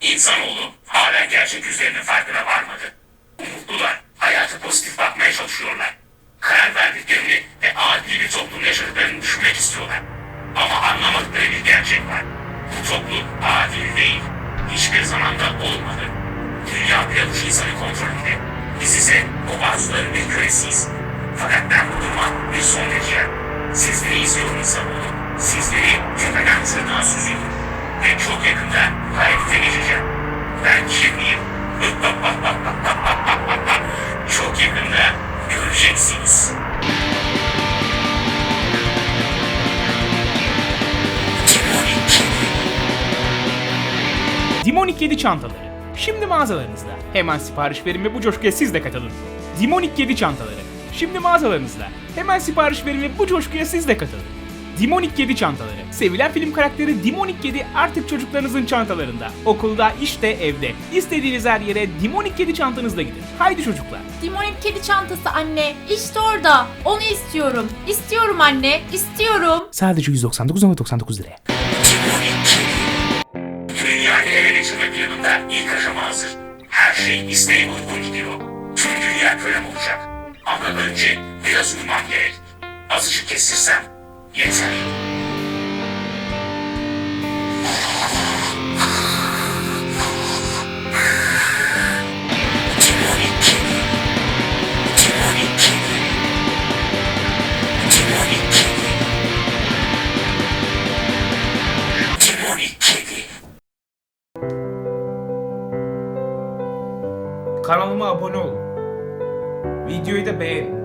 İnsanoğlu hala gerçek yüzlerinin farkına varmadı. Umutlular, hayata pozitif bakmaya çalışıyorlar. Karar verdiklerini ve adil bir toplum yaşadıklarını düşünmek istiyorlar. Ama anlamadıkları bir gerçek var. Bu toplum adil değil. Hiçbir zamanda olmadı. Dünya bir avuç insanın kontrolünde. Biz ise o bazıların bir kölesiyiz. Fakat ben bu duruma bir son vereceğim. Sizleri izliyorum insanoğlu. Sizleri tepeden tırnağa süzüyorum. Ve çok yakında Dimonik 7 çantaları. Şimdi mağazalarınızda. Hemen sipariş verin ve bu coşkuya siz de katılın. Dimonik 7 çantaları. Şimdi mağazalarınızda. Hemen sipariş verin ve bu coşkuya siz de katılın. Dimonik 7 çantaları. Sevilen film karakteri Dimonik 7 artık çocuklarınızın çantalarında. Okulda, işte, evde. İstediğiniz her yere Dimonik 7 çantanızla gidin. Haydi çocuklar. Dimonik kedi çantası anne. İşte orada. Onu istiyorum. İstiyorum anne. İstiyorum. Sadece 199.99 liraya. Timonik Kedi. Dünyayı ele geçirme planında ilk aşama hazır. Her şey isteğe uygun gidiyor. Tüm dünya kölem olacak. Ama önce biraz uyumam gerek. Azıcık kesirsem yeter. Timonik Kanalıma abone olun. Videoyu da beğenin.